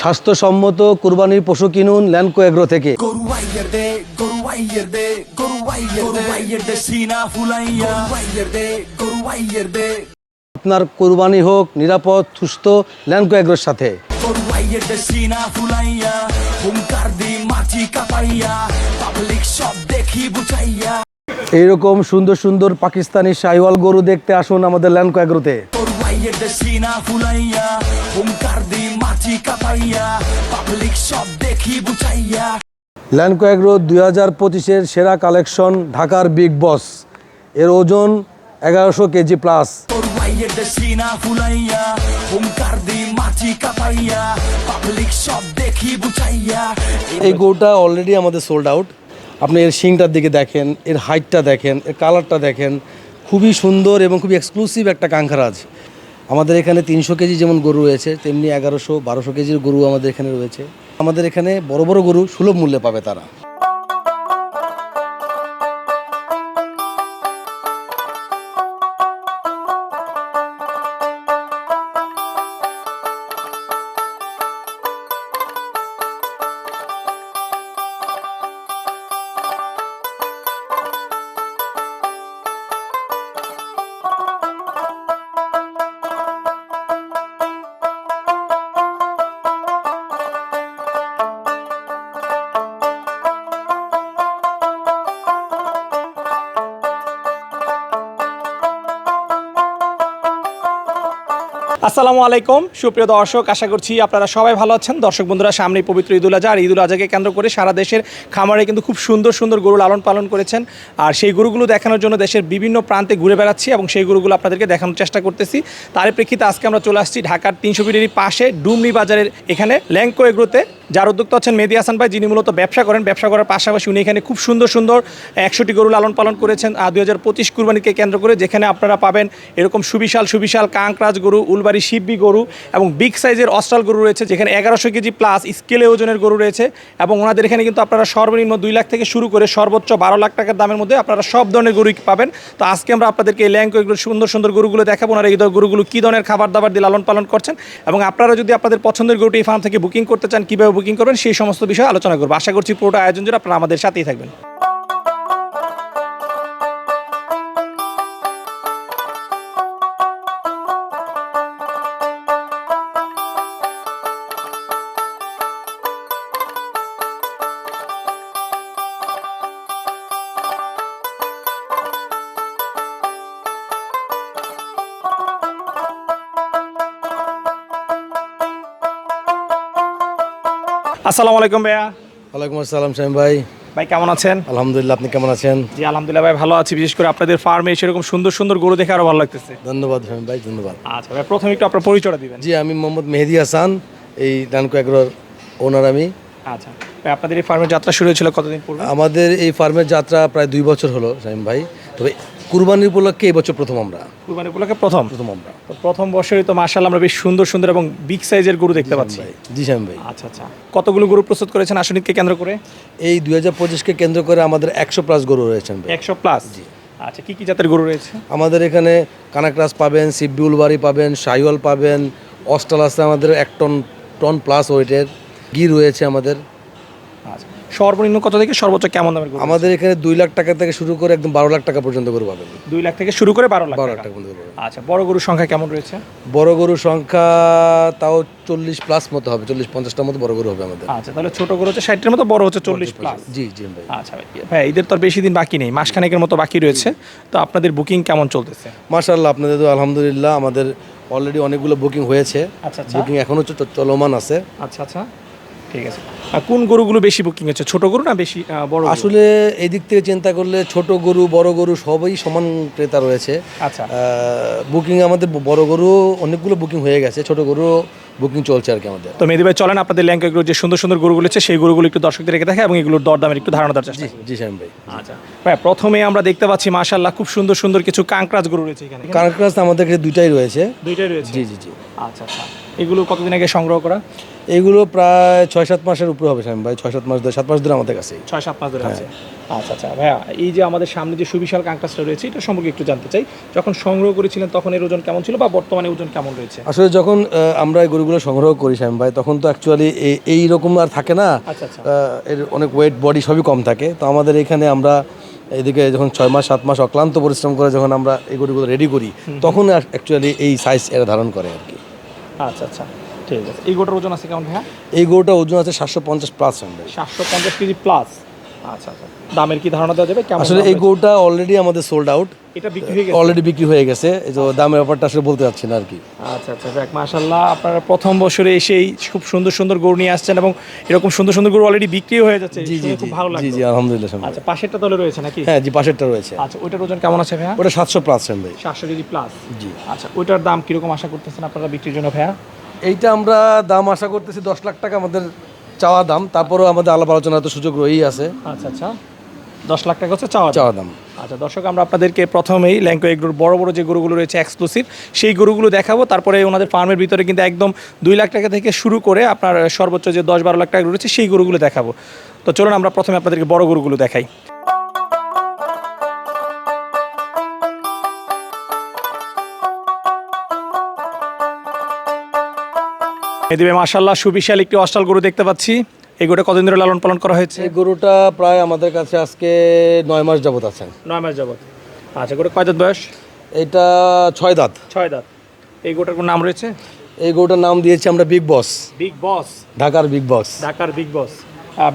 স্বাস্থ্যসম্মত কুরবানির পশু কিনুন ল্যান্ডকো এগ্রো থেকে। আপনার কুরবানি হোক নিরাপদ সুস্থ ল্যান্ডকো এগ্রোর সাথে। এইরকম সুন্দর সুন্দর পাকিস্তানি শাহিওয়াল গরু দেখতে আসুন আমাদের ল্যান্ডকো এগ্রোতে। মাটি কাপাইয়া পাবলিক সব দেখি বুঝাইয়া। ল্যান্ডকো এগ্রো দুই হাজার পঁচিশের সেরা কালেকশন ঢাকার বিগ বস এর ওজন এগারোশো কেজি প্লাস এই গোটা অলরেডি আমাদের সোল্ড আউট আপনি এর শিংটার দিকে দেখেন এর হাইটটা দেখেন এর কালারটা দেখেন। খুবই সুন্দর এবং খুবই এক্সক্লুসিভ একটা কাঙ্খারাজ। আমাদের এখানে তিনশো কেজি যেমন গরু রয়েছে, তেমনি এগারোশো, বারোশো কেজির গরু আমাদের এখানে রয়েছে। আমাদের এখানে বড় বড় গরু সুলভ মূল্যে পাবে তারা। আসসালামু আলাইকুম। সুপ্রিয় দর্শক, আশা করছি আপনারা সবাই ভালো আছেন। দর্শক বন্ধুরা সামনে পবিত্র ঈদুল আজহা। আর ঈদুল আজহাকে কেন্দ্র করে সারা দেশের খামারে কিন্তু খুব সুন্দর সুন্দর গরু লালন পালন করেছেন। আর সেই গরুগুলো দেখানোর জন্য দেশের বিভিন্ন প্রান্তে ঘুরে বেড়াচ্ছি এবং সেই গরুগুলো আপনাদেরকে দেখানোর চেষ্টা করতেছি। তার প্রেক্ষিতে আজকে আমরা চলে আসছি ঢাকার তিনশো পিটেরই পাশে ডুমনি বাজারের এখানে ল্যাংকো এগ্রোতে। যার উদ্যোক্তা হচ্ছেন মেহেদি হাসান ভাই, যিনি মূলত ব্যবসা করেন। ব্যবসা করার পাশাপাশি উনি এখানে খুব সুন্দর সুন্দর একশোটি গরু লালন পালন করেছেন দুই হাজার পঁচিশ কুরবানিকে কেন্দ্র করে, যেখানে আপনারা পাবেন এরকম সুবিশাল সুবিশাল কাঁকরাজ গরু, উলবাড়ি শিববি গরু এবং বিগ সাইজের অস্ট্রাল গরু রয়েছে, যেখানে এগারোশো কেজি প্লাস স্কেলে ওজনের গরু রয়েছে এবং ওনাদের এখানে কিন্তু আপনারা সর্বনিম্ন দুই লাখ থেকে শুরু করে সর্বোচ্চ বারো লাখ টাকার দামের মধ্যে আপনারা সব ধরনের গরুই পাবেন। তো আজকে আমরা আপনাদেরকে এই ল্যাঙ্ক সুন্দর সুন্দর গরুগুলো দেখাবো। ওনারা এই গরুগুলো কী ধরনের খাবার দাবার দিয়ে লালন পালন করছেন এবং আপনারা যদি আপনাদের পছন্দের গরুটি এই ফার্ম থেকে বুকিং করতে চান, কীভাবে বুকিং করবেন, সেই সমস্ত বিষয়ে আলোচনা করব। আশা করছি পুরোটা আয়োজন জুড়ে আপনারা আমাদের সাথেই থাকবেন। আসসালামু আলাইকুম ভাইয়া। ওয়ালাইকুম আসসালাম শাহিম ভাই। ভাই কেমন আছেন? আলহামদুলিল্লাহ আপনি কেমন আছেন? জি আলহামদুলিল্লাহ ভাই ভালো আছি। বিশেষ করে আপনাদের ফার্মে সেরকম সুন্দর সুন্দর গরু দেখে আরও ভালো লাগতেছে। ধন্যবাদ শাহিম ভাই ধন্যবাদ। আচ্ছা ভাই প্রথমে একটু আপনার পরিচয়টা দিবেন। জি আমি মোহাম্মদ মেহেদি হাসান এই ল্যান্ডকো এগ্রোর ওনার আমি। আচ্ছা ভাই আপনাদের এই ফার্মের যাত্রা শুরু হয়েছিল কতদিন পূর্বে? আমাদের এই ফার্মের যাত্রা প্রায় দুই বছর হলো শাহিম ভাই। তবে কুরবানির উপলক্ষে এবছর প্রথম আমরা। কুরবানি উপলক্ষে প্রথম? প্রথম আমরা। তো প্রথম বছরই তো মার্শাল আমরা বেশ সুন্দর সুন্দর এবং বিগ সাইজের গরু দেখতে পাচ্ছি। জি শাহিম ভাই। আচ্ছা আচ্ছা। কতগুলো গরু প্রস্তুত করেছেন আসনিককে কেন্দ্র করে? এই দুই হাজার পঁচিশকে কেন্দ্র করে আমাদের একশো প্লাস গরু রয়েছেন একশো প্লাস জি। আচ্ছা কি কি জাতের গরু রয়েছে? আমাদের এখানে কানাকরাস পাবেন সিববিউল বাড়ি পাবেন শাহিওয়াল পাবেন অস্টাল আছে আমাদের এক টন টন প্লাস ওয়েটের গি রয়েছে আমাদের। আচ্ছা সর্বনিম্ন কত থেকে সর্বোচ্চ কেমন দামের গরু? আমাদের এখানে দুই লাখ টাকা থেকে শুরু করে একদম বারো লাখ টাকা পর্যন্ত গরু পাবেন। দুই লাখ থেকে শুরু করে বারো লাখ বারো লাখ টাকা। পর্যন্ত আচ্ছা বড় গরুর সংখ্যা কেমন রয়েছে? বড় গরুর সংখ্যা তাও চল্লিশ প্লাস মতো হবে চল্লিশ পঞ্চাশটার মতো বড় গরু হবে আমাদের। আচ্ছা তাহলে ছোট গরু হচ্ছে ষাটের মতো বড় হচ্ছে চল্লিশ প্লাস জি জি ভাই। আচ্ছা ভাই ভাই ঈদের তো আর বেশি দিন বাকি নেই মাসখানেকের মতো বাকি রয়েছে। তো আপনাদের বুকিং কেমন চলতেছে? মাশাল্লাহ আপনাদের তো আলহামদুলিল্লাহ আমাদের অলরেডি অনেকগুলো বুকিং হয়েছে। আচ্ছা আচ্ছা। বুকিং এখনও চলমান আছে। আচ্ছা আচ্ছা। ঠিক আছে। আর কোন গরুগুলো বেশি বুকিং হচ্ছে? ছোট গরু না বেশি বড় আসলে এই দিক থেকে চিন্তা করলে ছোট গরু বড় গরু সবই সমান ক্রেতা রয়েছে। আচ্ছা। বুকিং আমাদের বড় গরু অনেকগুলো বুকিং হয়ে গেছে ছোট গরু বুকিং চলছে আর কি আমাদের। তো মেহেদি ভাই চলেন আপনাদের ল্যাঙ্কেগুলো যে সুন্দর সুন্দর গরুগুলো আছে সেই গরুগুলো একটু দর্শকদের রেখে দেখা এবং এগুলোর দরদামের একটু ধারণা দেওয়ার চেষ্টা জি শ্যাম ভাই। আচ্ছা। ভাই প্রথমে আমরা দেখতে পাচ্ছি মাশাল্লাহ খুব সুন্দর সুন্দর কিছু কাঁকড়াজ গরু রয়েছে এখানে। কানাকরাস আমাদের কাছে দুইটাই রয়েছে। দুইটাই রয়েছে? জি জি জি। আচ্ছা আচ্ছা। এগুলো কতদিন আগে সংগ্রহ করা? এইগুলো প্রায় ছয় সাত মাসের উপরে হবে স্বামী ভাই। ছয় সাত মাস ধরে সাত মাস ধরে আমাদের কাছে ছয় সাত মাস ধরে আছে। আচ্ছা আচ্ছা। ভাইয়া এই যে আমাদের সামনে যে সুবিশাল কাঙ্কাসটা রয়েছে এটা সম্পর্কে একটু জানতে চাই। যখন সংগ্রহ করেছিলেন তখন এর ওজন কেমন ছিল বা বর্তমানে ওজন কেমন রয়েছে? আসলে যখন আমরা এই গরুগুলো সংগ্রহ করি স্বামী ভাই তখন তো অ্যাকচুয়ালি এই রকম আর থাকে না। আচ্ছা আচ্ছা। এর অনেক ওয়েট বডি সবই কম থাকে। তো আমাদের এখানে আমরা এদিকে যখন ছয় মাস সাত মাস অক্লান্ত পরিশ্রম করে যখন আমরা এই গরুগুলো রেডি করি তখন অ্যাকচুয়ালি এই সাইজ এরা ধারণ করে আর কি। আচ্ছা আচ্ছা। ঠিক আছে। এই গোটার ওজন আছে কেমন ভাইয়া? এই গরুটা ওজন আছে সাতশো পঞ্চাশ প্লাস সাতশো পঞ্চাশ কেজি প্লাস আচ্ছা আচ্ছা। দামের কি ধারণা দেওয়া যাবে? কেমন আসলে এই? গরুটা অলরেডি আমাদের সোল্ড আউট এটা বিক্রি হয়ে গেছে? অলরেডি বিক্রি হয়ে গেছে। তো দামের ব্যাপারটা আসলে বলতে চাচ্ছি না আর কি। আচ্ছা আচ্ছা। দেখ মাশাল্লাহ আপনারা প্রথম বছরে এসেই খুব সুন্দর সুন্দর গরু নিয়ে আসছেন এবং এরকম সুন্দর সুন্দর গরু অলরেডি বিক্রিও হয়ে যাচ্ছে। জি জি খুব ভালো লাগছে জি আলহামদুলিল্লাহ আচ্ছা পাশেরটা তাহলে রয়েছে নাকি? হ্যাঁ জি পাশেরটা রয়েছে। আচ্ছা ওইটার ওজন কেমন আছে ভাইয়া? ওটা সাতশো প্লাস স্বামী ভাই সাতশো কেজি প্লাস জি। আচ্ছা ওইটার দাম কীরকম আশা করতেছেন আপনারা বিক্রির জন্য ভাইয়া? এইটা আমরা দাম আশা করতেছি দশ লাখ টাকা আমাদের চাওয়া দাম। তারপরেও আমাদের আলাপ আলোচনার তো সুযোগ রয়েই আছে। আচ্ছা আচ্ছা। দশ লাখ টাকা হচ্ছে চাওয়া চাওয়া দাম। আচ্ছা দর্শক আমরা আপনাদেরকে প্রথমেই ল্যাঙ্কো এগ্রোর বড় বড় যে গরুগুলো রয়েছে এক্সক্লুসিভ সেই গরুগুলো দেখাবো। তারপরে ওনাদের ফার্মের ভিতরে কিন্তু একদম দুই লাখ টাকা থেকে শুরু করে আপনার সর্বোচ্চ যে দশ বারো লাখ টাকা রয়েছে সেই গরুগুলো দেখাবো। তো চলুন আমরা প্রথমে আপনাদেরকে বড় গরুগুলো দেখাই। এদিকে মাশাল্লাহ সুবিশাল একটি অস্টাল গরু দেখতে পাচ্ছি। এই গরুটা কতদিন ধরে লালন পালন করা হয়েছে? এই গরুটা প্রায় আমাদের কাছে আজকে নয় মাস যাবত আছে। নয় মাস যাবত। আচ্ছা গরু কয় দাঁত বয়স? এটা ছয় দাঁত। ছয় দাঁত। এই গরুটার কোনো নাম রয়েছে? এই গরুটার নাম দিয়েছি আমরা বিগ বস বিগ বস ঢাকার বিগ বস ঢাকার বিগ বস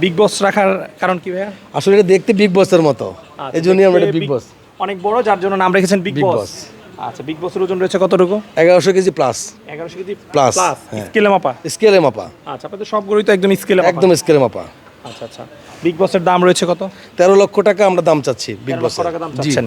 বিগ বস রাখার কারণ কি ভাইয়া? আসলে এটা দেখতে বিগ বসের মতো। আচ্ছা, এই জন্যই আমরা বিগ বস অনেক বড় যার জন্য নাম রেখেছেন বিগ বস। আচ্ছা বিগ বসের ওজন রয়েছে কতটুকু? এগারোশো কেজি প্লাস এগারোশো কেজি প্লাস হ্যাঁ। স্কেলে মাপা? স্কেলে মাপা। আচ্ছা আপনাদের সব গরুই তো একদম স্কেলে একদম স্কেলে মাপা। আচ্ছা আচ্ছা। বিগ বসের দাম রয়েছে কত? তেরো লক্ষ টাকা আমরা দাম চাচ্ছি বিগ বস টাকা দাম চাচ্ছেন।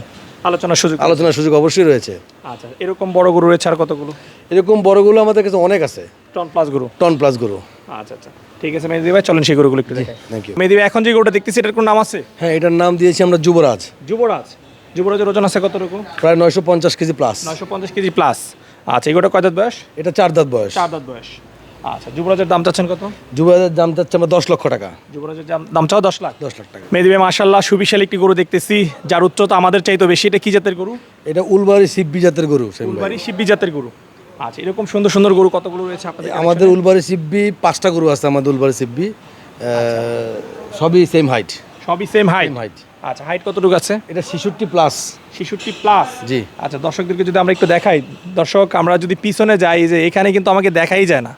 আলোচনার সুযোগ আলোচনার সুযোগ অবশ্যই রয়েছে। আচ্ছা এরকম বড় গরু রয়েছে আর কতগুলো? এরকম বড়গুলো আমাদের কাছে অনেক আছে। টন প্লাস গরু? টন প্লাস গরু। আচ্ছা আচ্ছা। ঠিক আছে মেহেদি ভাই চলেন সেই গরুগুলো একটু দেখাই। থ্যাংক ইউ মেহেদি ভাই এখন যে গরুটা দেখতেছি এটার কোনো নাম আছে? হ্যাঁ এটার নাম দিয়েছি আমরা যুবরাজ। যুবরাজ? যুবরাজের ওজন আছে কতটুকু? প্রায় নয়শো পঞ্চাশ কেজি প্লাস নয়শো পঞ্চাশ কেজি প্লাস আচ্ছা এগুলো কয় দাঁত বয়স? এটা চার দাঁত বয়স। চার দাঁত বয়স। আচ্ছা যুবরাজের দাম চাচ্ছেন কত? যুবরাজের দাম চাচ্ছে আমরা দশ লক্ষ টাকা। যুবরাজের দাম- চাও দশ লাখ? দশ লাখ টাকা। মেদিবে মাশাল্লাহ সুবিশাল একটি গরু দেখতেছি যার উচ্চতা আমাদের চাইতো বেশি। এটা কি জাতের গরু? এটা উলবাড়ি সিব্বি জাতের গরু ভাই। শিব্বি জাতের গরু। আচ্ছা এরকম সুন্দর সুন্দর গরু কতগুলো রয়েছে আপনাদের আমাদের উলবাড়ি সিব্বি পাঁচটা গরু আছে আমাদের উলবাড়ি সিব্বি। সবই সেম হাইট সবই সেম হাইট হাইট আচ্ছা হাইট কতটুকু আছে? এটা ছেষট্টি প্লাস ছেষট্টি প্লাস জি। আচ্ছা দর্শকদেরকে যদি আমরা একটু দেখাই দর্শক আমরা যদি পিছনে যাই যে এখানে কিন্তু আমাকে দেখাই যায় না।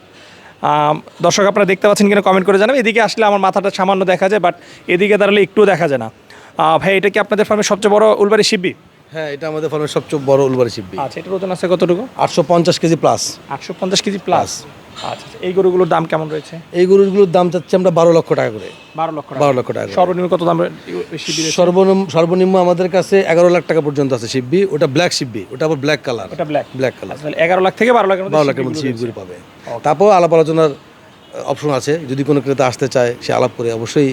দর্শক আপনারা দেখতে পাচ্ছেন কিনা কমেন্ট করে জানাবেন এদিকে আসলে আমার মাথাটা সামান্য দেখা যায় বাট এদিকে দাঁড়ালে একটুও দেখা যায় না। ভাই এটা কি আপনাদের ফার্মের সবচেয়ে বড় উলবাড়ি শিববি হ্যাঁ এটা আমাদের ফার্মের সবচেয়ে বড় উলবাড়ি সিব্বি আচ্ছা এটার ওজন আছে কতটুকু? আটশো পঞ্চাশ কেজি প্লাস আটশো পঞ্চাশ কেজি প্লাস আচ্ছা আচ্ছা, এই গরুগুলোর দাম কেমন রয়েছে? এই গরুগুলোর দাম চাচ্ছি আমরা বারো লক্ষ টাকা করে। বারো লক্ষ বারো লক্ষ টাকা সর্বনিম্ন কত দাম সর্বনিম্ন সর্বনিম্ন আমাদের কাছে এগারো লাখ টাকা পর্যন্ত আছে শিব্বি ওটা ব্ল্যাক শিব্বি ওটা আবার ব্ল্যাক কালার এটা ব্ল্যাক ব্ল্যাক কালার এগারো লাখ থেকে বারো মধ্যে বারো লাখের মধ্যে শিবগুলো পাবে। তারপর আলাপ আলোচনার অপশন আছে। যদি কোনো ক্রেতা আসতে চায় সে আলাপ করে অবশ্যই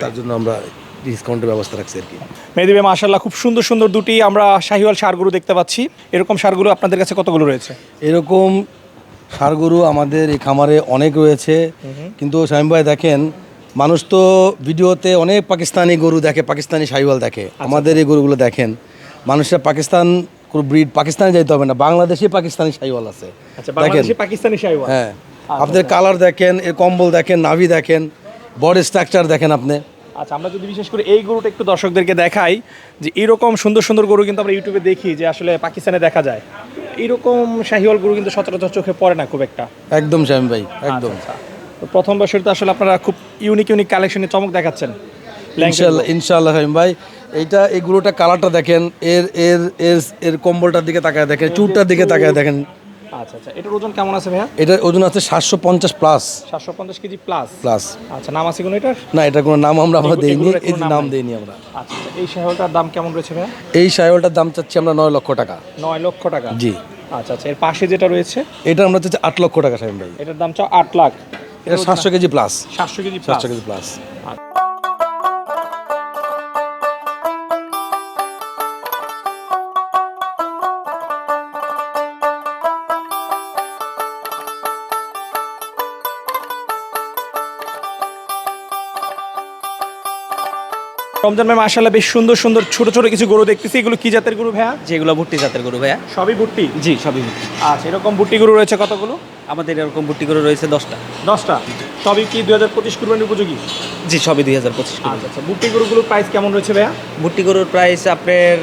তার জন্য আমরা ডিসকাউন্টের ব্যবস্থা রাখছি আর কি। মেদিবে মাশাল্লাহ খুব সুন্দর সুন্দর দুটি আমরা শাহিওয়াল সারগুলো দেখতে পাচ্ছি। এরকম সারগুলো আপনাদের কাছে কতগুলো রয়েছে? এরকম ষাঁড় গরু আমাদের এই খামারে অনেক রয়েছে। কিন্তু স্বামী ভাই দেখেন মানুষ তো ভিডিওতে অনেক পাকিস্তানি গরু দেখে পাকিস্তানি সাইওয়াল দেখে। আমাদের এই গরুগুলো দেখেন মানুষরা পাকিস্তান ব্রিড পাকিস্তানে যাইতে হবে না বাংলাদেশে পাকিস্তানি সাইওয়াল আছে। আচ্ছা দেখেন। পাকিস্তানি শাহিওয়াল হ্যাঁ আপনাদের কালার দেখেন এর কম্বল দেখেন নাভি দেখেন বডি স্ট্রাকচার দেখেন আপনি। আচ্ছা আমরা যদি বিশেষ করে এই গরুটা একটু দর্শকদেরকে দেখাই যে এরকম সুন্দর সুন্দর গরু কিন্তু আমরা ইউটিউবে দেখি যে আসলে পাকিস্তানে দেখা যায়। এইরকম শাহিওয়াল গরু কিন্তু সচরাচর চোখে পড়ে না খুব একটা। একদম স্বামী ভাই একদম। আচ্ছা, প্রথম বছর তো আসলে আপনারা খুব ইউনিক ইউনিক কালেকশনে চমক দেখাচ্ছেন। ইনশাল্লাহ ইনশাল্লাহ ভাই। এইটা এই গরুটা কালারটা দেখেন এর এর এর এর কম্বলটার দিকে তাকায় দেখেন চুরটার দিকে তাকায় দেখেন। আচ্ছা আচ্ছা। এটার ওজন কেমন আছে ভাইয়া? এটার ওজন আছে সাতশো পঞ্চাশ প্লাস সাতশো পঞ্চাশ কেজি প্লাস প্লাস আচ্ছা নাম আছে কোনো এটার? না এটা কোনো নাম আমরা আমরা দেইনি এই নাম দেইনি আমরা। আচ্ছা আচ্ছা, এই শাহিওয়ালটার দাম কেমন রয়েছে ভাইয়া? এই সাইওয়ালটার দাম চাচ্ছি আমরা নয় লক্ষ টাকা। নয় লক্ষ টাকা? জি। আচ্ছা আচ্ছা। এর পাশে যেটা রয়েছে? এটা আমরা চাচ্ছি আট লক্ষ টাকা সাহেব ভাই। এটার দাম চাও আট লাখ। এটা সাতশো কেজি প্লাস সাতশো কেজি সাতশো কেজি প্লাস রমজান ভাই মাশাআল্লাহ বেশ সুন্দর সুন্দর ছোট ছোট কিছু গরু দেখতেছি। এগুলো কি জাতের গরু ভাইয়া? যেগুলো ভুট্টি জাতের গরু ভাইয়া। সবই ভুট্টি? জি সবই ভুট্টি। আচ্ছা এরকম বুট্টি গরু রয়েছে কতগুলো? আমাদের এরকম ভুট্টি গরু রয়েছে দশটা। দশটা? সবই কি দুই হাজার পঁচিশ কুরবানির উপযোগী? জি সবই দুই হাজার পঁচিশ আচ্ছা আচ্ছা বুট্টি গরুগুলোর প্রাইস কেমন রয়েছে ভাইয়া? ভুট্টি গরুর প্রাইস আপনার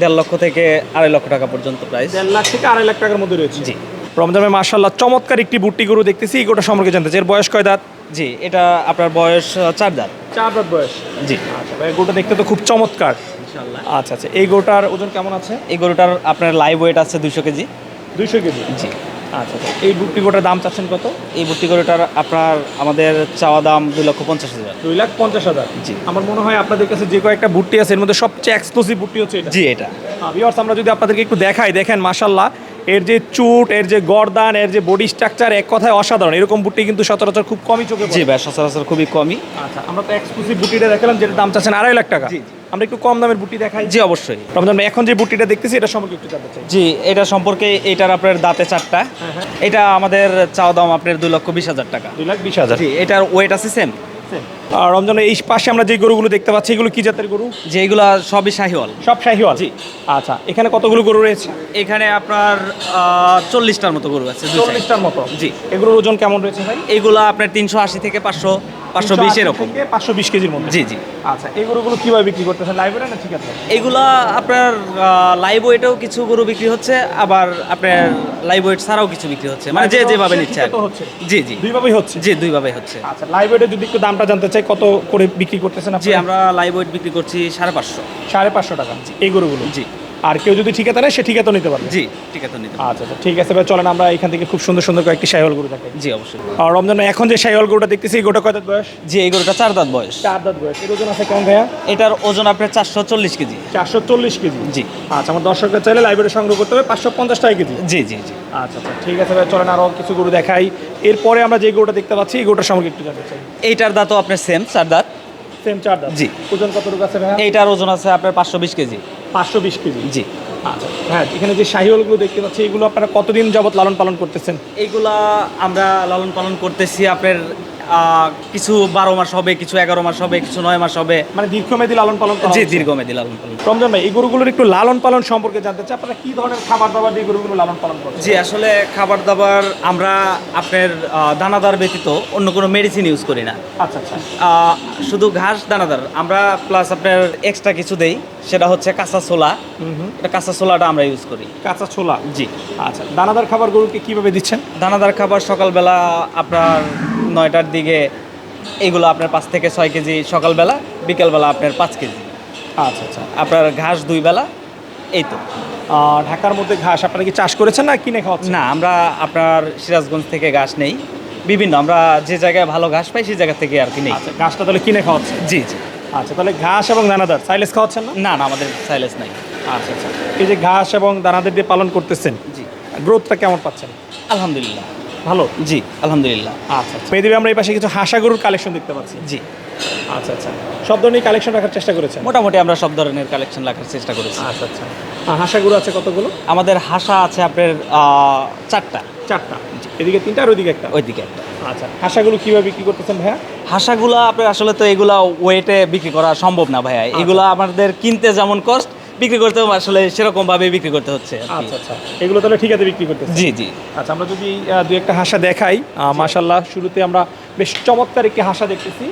দেড় লক্ষ থেকে আড়াই লক্ষ টাকা পর্যন্ত প্রাইস দেড় লাখ থেকে আড়াই লাখ টাকার মধ্যে রয়েছে। জি। রমজান ভাই মাশাআল্লাহ চমৎকার একটি বুট্টি গরু দেখতেছি। গোটা সম্পর্কে জানতে চাই। এর বয়স কয় দাঁত? জি এটা আপনার বয়স চার দাঁত। চার দাঁত বয়স। জি। আচ্ছা ভাই গোটা দেখতে তো খুব চমৎকার। আচ্ছা আচ্ছা এই গরুটার ওজন কেমন আছে? এই গরুটার আপনার লাইভ ওয়েট আছে দুইশো কেজি। দুইশো কেজি? জি। আচ্ছা আচ্ছা এই বুট্টি গোটার দাম চাচ্ছেন কত? এই ভুট্টি গরুটার আপনার আমাদের চাওয়া দাম দুই লক্ষ পঞ্চাশ হাজার। দুই লাখ পঞ্চাশ হাজার। জি। আমার মনে হয় আপনাদের কাছে যে কয়েকটা বুট্টি আছে এর মধ্যে সবচেয়ে এক্সক্লুসিভ বুট্টি হচ্ছে জি এটা। ভিওর্স আমরা যদি আপনাদেরকে একটু দেখাই দেখেন মাশাল্লাহ এর যে চুট এর যে গর্দান এর যে বডি স্ট্রাকচার এক কথায় অসাধারণ। এরকম বুট্টি কিন্তু সচরাচর খুব কমই চোখে। জি ভাই সচরাচর খুবই কমই। আচ্ছা আমরা তো এক্সক্লুসিভ বুটিটা দেখালাম যেটা দাম চাচ্ছেন আড়াই লাখ টাকা। আমরা একটু কম দামের বুটি দেখাই। জি অবশ্যই। রমজান ভাই, এখন যে বুটিটা দেখতেছি এটা সম্পর্কে একটু জানতে চাই। জি এটা সম্পর্কে এটার আপনার দাঁতে চারটা। এটা আমাদের চাওয়া দাম আপনার দুই লক্ষ বিশ হাজার টাকা। দুই লাখ বিশ হাজার। জি এটার ওয়েট আছে সেম রমজান ভাই, এই পাশে আমরা যে গরুগুলো দেখতে পাচ্ছি এগুলো কি জাতের গরু? যে এগুলা সবই শাহিওয়াল। সব শাহিওয়াল? জি। আচ্ছা এখানে কতগুলো গরু রয়েছে? এখানে আপনার চল্লিশটার মতো গরু আছে চল্লিশটার মতো? জি। এগুলোর ওজন কেমন রয়েছে ভাই? এইগুলা আপনার তিনশো আশি থেকে পাঁচশো পাঁচশো বিশ এরকম। পাঁচশো বিশ কেজির মধ্যে? জি জি। আচ্ছা এই গরুগুলো কীভাবে বিক্রি করতেছেন? লাইব্রেরি না ঠিক আছে? এইগুলা আপনার লাইভ ওয়েটেও কিছু গরু বিক্রি হচ্ছে আবার আপনার লাইভ ওয়েট ছাড়াও কিছু বিক্রি হচ্ছে। মানে যে যেভাবে নিচ্ছে জি জি। দুইভাবেই হচ্ছে? জি দুইভাবে হচ্ছে। আচ্ছা লাইব্রেরি যদি একটু দামটা জানতে চাই কত করে বিক্রি করতেছেন আপনি আমরা লাইভ ওয়েট বিক্রি করছি সাড়ে পাঁচশো। সাড়ে পাঁচশো টাকা। এই গরুগুলো? জি। আর কেউ যদি ঠিকাতে নেয় সে ঠিকাতে নিতে পারবে। জি ঠিক আছে নিতে। আচ্ছা আচ্ছা ঠিক আছে ভাই চলেন আমরা এখান থেকে খুব সুন্দর সুন্দর কয়েকটি শাহিওয়াল গরু দেখাই। জি অবশ্যই। আর রমজান এখন যে শাহিওয়াল গরুটা দেখতেছি এই গরুটা কত দাঁত বয়স? জি এই গরুটা চার দাঁত বয়স। চার দাঁত বয়স। এর ওজন আছে কেমন ভাইয়া? এটার ওজন আপনার চারশো চল্লিশ কেজি। চারশো চল্লিশ কেজি? জি। আচ্ছা আমার দর্শকরা চাইলে লাইব্রেরি সংগ্রহ করতে হবে পাঁচশো পঞ্চাশ টাকা কেজি। জি জি জি। আচ্ছা আচ্ছা ঠিক আছে ভাই চলেন আরও কিছু গরু দেখাই। এরপরে আমরা যে গরুটা দেখতে পাচ্ছি এই গরুটার সম্পর্কে একটু জানতে চাই। এইটার দাঁতও আপনার সেম চার দাঁত। সেম চার দাঁত। জি। ওজন কতটুকু আছে ভাইয়া? এইটার ওজন আছে আপনার পাঁচশো বিশ কেজি। পাঁচশো বিশ কেজি? জি। আচ্ছা। হ্যাঁ এখানে যে শাহিওয়ালগুলো দেখতে পাচ্ছি এগুলো আপনারা কতদিন যাবত লালন পালন করতেছেন? এইগুলা আমরা লালন পালন করতেছি আপনার কিছু বারো মাস হবে কিছু এগারো মাস হবে কিছু নয় মাস হবে। মানে দীর্ঘমেয়াদী লালন পালন জি দীর্ঘমেয়াদী লালন পালন। রমজান ভাই এই গরুগুলোর একটু লালন পালন সম্পর্কে জানতে চাই আপনারা কি ধরনের খাবার দাবার দিয়ে গরুগুলো লালন পালন করছেন? জি আসলে খাবার দাবার আমরা আপনার দানাদার ব্যতীত অন্য কোনো মেডিসিন ইউজ করি না। আচ্ছা আচ্ছা। শুধু ঘাস দানাদার। আমরা প্লাস আপনার এক্সট্রা কিছু দেই। সেটা হচ্ছে কাঁচা ছোলা। এটা কাঁচা ছোলাটা আমরা ইউজ করি। কাঁচা ছোলা? জি। আচ্ছা দানাদার খাবার গরুকে কীভাবে দিচ্ছেন? দানাদার খাবার সকালবেলা আপনার নয়টার দিকে এগুলো আপনার পাঁচ থেকে ছয় কেজি সকালবেলা বিকেলবেলা আপনার পাঁচ কেজি। আচ্ছা আচ্ছা। আপনার ঘাস দুই বেলা এই তো। ঢাকার মধ্যে ঘাস আপনারা কি চাষ করেছেন না কিনে খাওয়াচ্ছেন? না আমরা আপনার সিরাজগঞ্জ থেকে ঘাস নেই। বিভিন্ন আমরা যে জায়গায় ভালো ঘাস পাই সেই জায়গা থেকে আর কি নেই। আচ্ছা ঘাসটা তাহলে কিনে খাওয়াচ্ছেন? জি জি। আচ্ছা তাহলে ঘাস এবং দানাদার সাইলেস খাওয়াচ্ছেন না? না না আমাদের সাইলেস নাই। আচ্ছা আচ্ছা। এই যে ঘাস এবং দানাদার দিয়ে পালন করতেছেন জি। গ্রোথটা কেমন পাচ্ছেন? আলহামদুলিল্লাহ। ভালো? জি আলহামদুলিল্লাহ। আচ্ছা আচ্ছা। মেয়েদেবী আমরা এই পাশে কিছু হাসা গরুর কালেকশন দেখতে পাচ্ছি। জি। আচ্ছা আচ্ছা। সব ধরনের কালেকশন রাখার চেষ্টা করেছেন? মোটামুটি আমরা সব ধরনের কালেকশন রাখার চেষ্টা করেছি। আচ্ছা আচ্ছা। হাসা গরু আছে কতগুলো? আমাদের হাসা আছে আপনার চারটা। চারটা। এদিকে তিনটা আর ওইদিকে একটা? ওইদিকে একটা। আচ্ছা হাসাগুলো কীভাবে বিক্রি করতেছেন ভাইয়া? হাঁসাগুলা আপনার আসলে তো এগুলা ওয়েটে বিক্রি করা সম্ভব না ভাইয়া। এগুলা আমাদের কিনতে যেমন কষ্ট বিক্রি করতেও আসলে সেরকম ভাবে বিক্রি করতে হচ্ছে আচ্ছা আচ্ছা। এগুলো তাহলে ঠিক আছে বিক্রি করতেছেন? জি জি। আচ্ছা আমরা যদি দুই একটা হাসা দেখাই মাশাল্লাহ শুরুতে আমরা বেশ চমৎকার একটি হাসা দেখতেছি।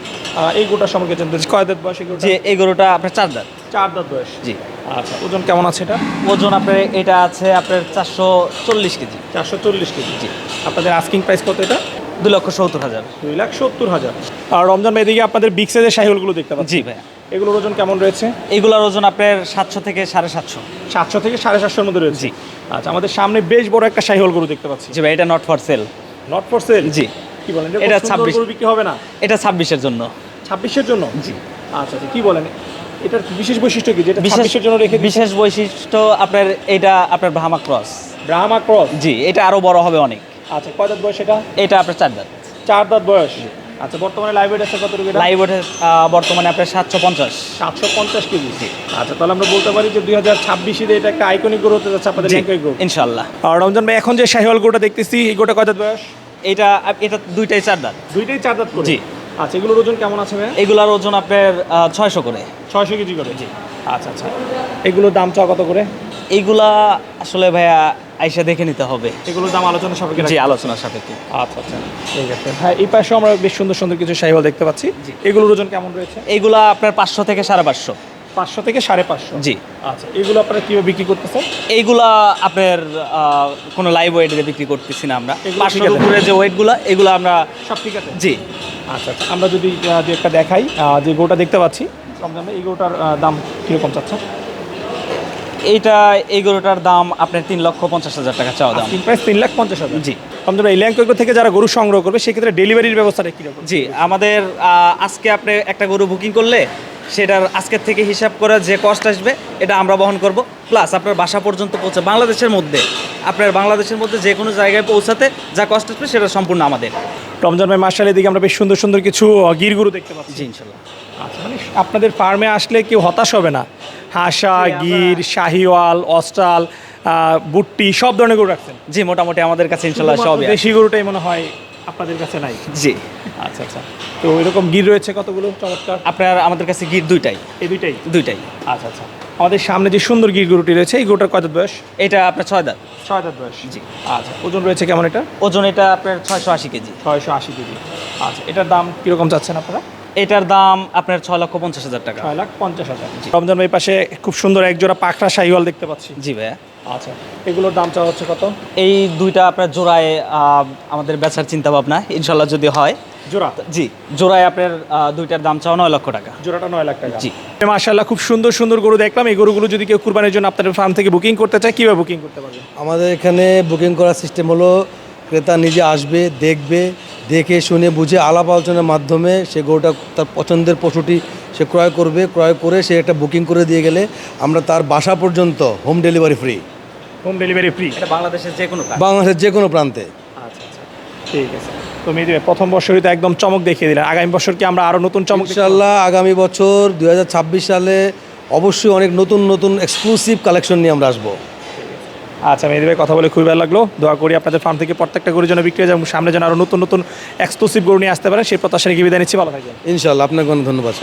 এই গোটা সম্পর্কে জানতে। কয় দাঁত বয়স যে এই গরুটা আপনার চার দাঁত। চার দাঁত বয়স। জি। আচ্ছা ওজন কেমন আছে এটা? ওজন আপনার এটা আছে আপনার চারশো চল্লিশ কেজি। চারশো চল্লিশ কেজি জি। আপনাদের আস্কিং প্রাইস কত এটা? দুই লক্ষ সত্তর হাজার। দুই লাখ সত্তর হাজার। আর রমজান ভাই এদিকে আপনাদের বিগ সাইজের সাহিওলগুলো দেখতে পাচ্ছি। জি ভাইয়া। এগুলোর ওজন কেমন রয়েছে? এগুলার ওজন আপনার সাতশো থেকে সাড়ে সাতশো। সাতশো থেকে সাড়ে সাতশোর মধ্যে রয়েছে। জি। আচ্ছা আমাদের সামনে বেশ বড় একটা সাহিওল গরু দেখতে পাচ্ছি। জি ভাই এটা not for sale not for sale জি। কি বলেন এটা এটা ছাব্বিশ। বিক্রি হবে না? এটা ছাব্বিশের জন্য। ছাব্বিশের জন্য? জি। আচ্ছা আচ্ছা কি বলেন? এটার বিশেষ বৈশিষ্ট্য কি? যেটা বিশেষ ছাব্বিশের জন্য রেখে বিশেষ বৈশিষ্ট্য আপনার এটা আপনার ব্রাহ্মা ক্রস ব্রাহ্মা ক্রস জি এটা আরও বড় হবে অনেক। আচ্ছা কয় দাঁত বয়স এটা? এটা আপনার চার দাঁত। চার দাঁত বয়স। আচ্ছা বর্তমানে লাইভ ওয়েট আছে কত লাইভ ওঠে বর্তমানে আপনার সাতশো পঞ্চাশ। সাতশো পঞ্চাশ কেজি। আচ্ছা তাহলে আমরা বলতে পারি যে দুই হাজার ছাব্বিশে এটা একটা আইকনিক গ্রোথ হতে যাচ্ছে আপনাদের ইনশাল্লাহ। রমজান ভাই এখন যে শাহিওয়াল গোটা দেখতেছি এই গোটা কয় দাঁত বয়স? এটা এটা দুইটাই চার দাঁত। দুইটাই চার দাঁত জি। আচ্ছা এগুলোর ওজন কেমন আছে ভাইয়া? এগুলার ওজন আপনার ছয়শো করে। ছয়শো কেজি করে? জি। আচ্ছা আচ্ছা। এগুলোর দাম চাও কত করে? এইগুলা আসলে ভাইয়া আইসা দেখে নিতে হবে। এগুলোর দাম আলোচনা সাপেক্ষে জি রাখি। আলোচনার সাপেক্ষে। আচ্ছা আচ্ছা। ঠিক আছে। হ্যাঁ এই পাশে আমরা বেশ সুন্দর সুন্দর কিছু শাহিওয়াল দেখতে পাচ্ছি। এগুলোর ওজন কেমন রয়েছে? এইগুলা আপনার পাঁচশো থেকে সাড়ে পাঁচশো। পাঁচশো থেকে সাড়ে পাঁচশো? জি। আচ্ছা এগুলো আপনারা কীভাবে বিক্রি করতেছেন? এইগুলা আপনার কোনো লাইভ ওয়েটে বিক্রি করতেছি না আমরা। এগুলো পাঁচশোর উপরে যে ওয়েটগুলো এগুলো আমরা সব ঠিক আছে? জি। আচ্ছা আচ্ছা। আমরা যদি একটা দেখাই যে গরুটা দেখতে পাচ্ছি এই গরুটার দাম কীরকম চাচ্ছে? এইটা এই গরুটার দাম আপনার তিন লক্ষ পঞ্চাশ হাজার টাকা চাওয়া দাম। তিন প্রাইস তিন লাখ পঞ্চাশ হাজার। জি। ভাই, এই ল্যাংকো থেকে যারা গরু সংগ্রহ করবে সেক্ষেত্রে ডেলিভারির ব্যবস্থাটা কীরকম? জি আমাদের আজকে আপনি একটা গরু বুকিং করলে সেটার আজকের থেকে হিসাব করে যে কস্ট আসবে এটা আমরা বহন করব। প্লাস আপনার বাসা পর্যন্ত পৌঁছে বাংলাদেশের মধ্যে আপনার বাংলাদেশের মধ্যে যে কোনো জায়গায় পৌঁছাতে যা কষ্ট আসবে সেটা সম্পূর্ণ আমাদের। রমজান ভাই মার্শাল এদিকে আমরা বেশ সুন্দর সুন্দর কিছু আহ, গির গরু দেখতে পাচ্ছি। জি ইনশাল্লাহ আচ্ছা মানে আপনাদের ফার্মে আসলে কেউ হতাশ হবে না। হাসা গির শাহিওয়াল অস্ট্রাল আহ, বুট্টি সব ধরনের গরু রাখছেন? জি মোটামুটি আমাদের কাছে ইনশাল্লাহ শুধুমাত্র দেশি গরুটাই মনে হয় আপনাদের কাছে নাই। জি। আচ্ছা আচ্ছা। তো এরকম গির রয়েছে কতগুলো? চমৎকার। আপনার আমাদের কাছে গির দুইটাই। এই দুইটাই? দুইটাই। আচ্ছা আচ্ছা। আমাদের সামনে যে সুন্দর গির গরুটি রয়েছে এই গরুটার কত বয়স? এটা আপনার ছয় দাঁত। ছয় দাঁত বয়স। জি। আচ্ছা ওজন রয়েছে কেমন এটা? ওজন এটা আপনার ছয়শো আশি কেজি। ছয়শো আশি কেজি। আচ্ছা এটার দাম কীরকম চাচ্ছেন আপনারা? এটার দাম আপনার ছয় লক্ষ পঞ্চাশ হাজার টাকা। ছয় লাখ পঞ্চাশ হাজার। রমজান ভাই পাশে খুব সুন্দর এক জোড়া পাখরা শাহিওয়াল দেখতে পাচ্ছি। জি ভাইয়া। আচ্ছা এগুলোর দাম চাওয়া হচ্ছে কত? এই দুইটা আপনার জোড়ায় আমাদের বেচার চিন্তা ভাবনা ইনশাল্লাহ যদি হয়। জোড়া? জি জোড়ায় আপনার দুইটার দাম চাও নয় লক্ষ টাকা। জোড়াটা নয় লাখ টাকা। জি। মাশাল্লাহ খুব সুন্দর সুন্দর গরু দেখলাম। এই গরুগুলো যদি কেউ কুরবানির জন্য আপনাদের ফার্ম থেকে বুকিং করতে চায় কীভাবে বুকিং করতে পারবে? আমাদের এখানে বুকিং করার সিস্টেম হলো ক্রেতা নিজে আসবে দেখবে দেখে শুনে বুঝে আলাপ আলোচনার মাধ্যমে সে গরুটা তার পছন্দের পশুটি সে ক্রয় করবে। ক্রয় করে সে একটা বুকিং করে দিয়ে গেলে আমরা তার বাসা পর্যন্ত home delivery free home delivery free বাংলাদেশের যে কোনো বাংলাদেশের যে কোনো প্রান্তে। আচ্ছা আচ্ছা। ঠিক আছে। তো প্রথম বছরই তো একদম চমক দেখিয়ে দিলেন। আগামী বছর কি আমরা আরও নতুন চমক? ইনশাল্লাহ আগামী বছর দুই হাজার ছাব্বিশ সালে অবশ্যই অনেক নতুন নতুন এক্সক্লুসিভ কালেকশন নিয়ে আমরা আসব। আচ্ছা মেহেদি ভাই কথা বলে খুবই ভালো লাগল। দোয়া করি আপনাদের ফার্ম থেকে প্রত্যেকটা গরুর জন্য বিক্রি হয়ে এবং সামনে যেন আরও নতুন নতুন এক্সক্লুসিভ গরু নিয়ে আসতে পারেন সেই প্রত্যাশা নিয়ে বিদায় নিচ্ছি। ভালো থাকবেন। ইনশাল্লাহ আপনাকে অনেক ধন্যবাদ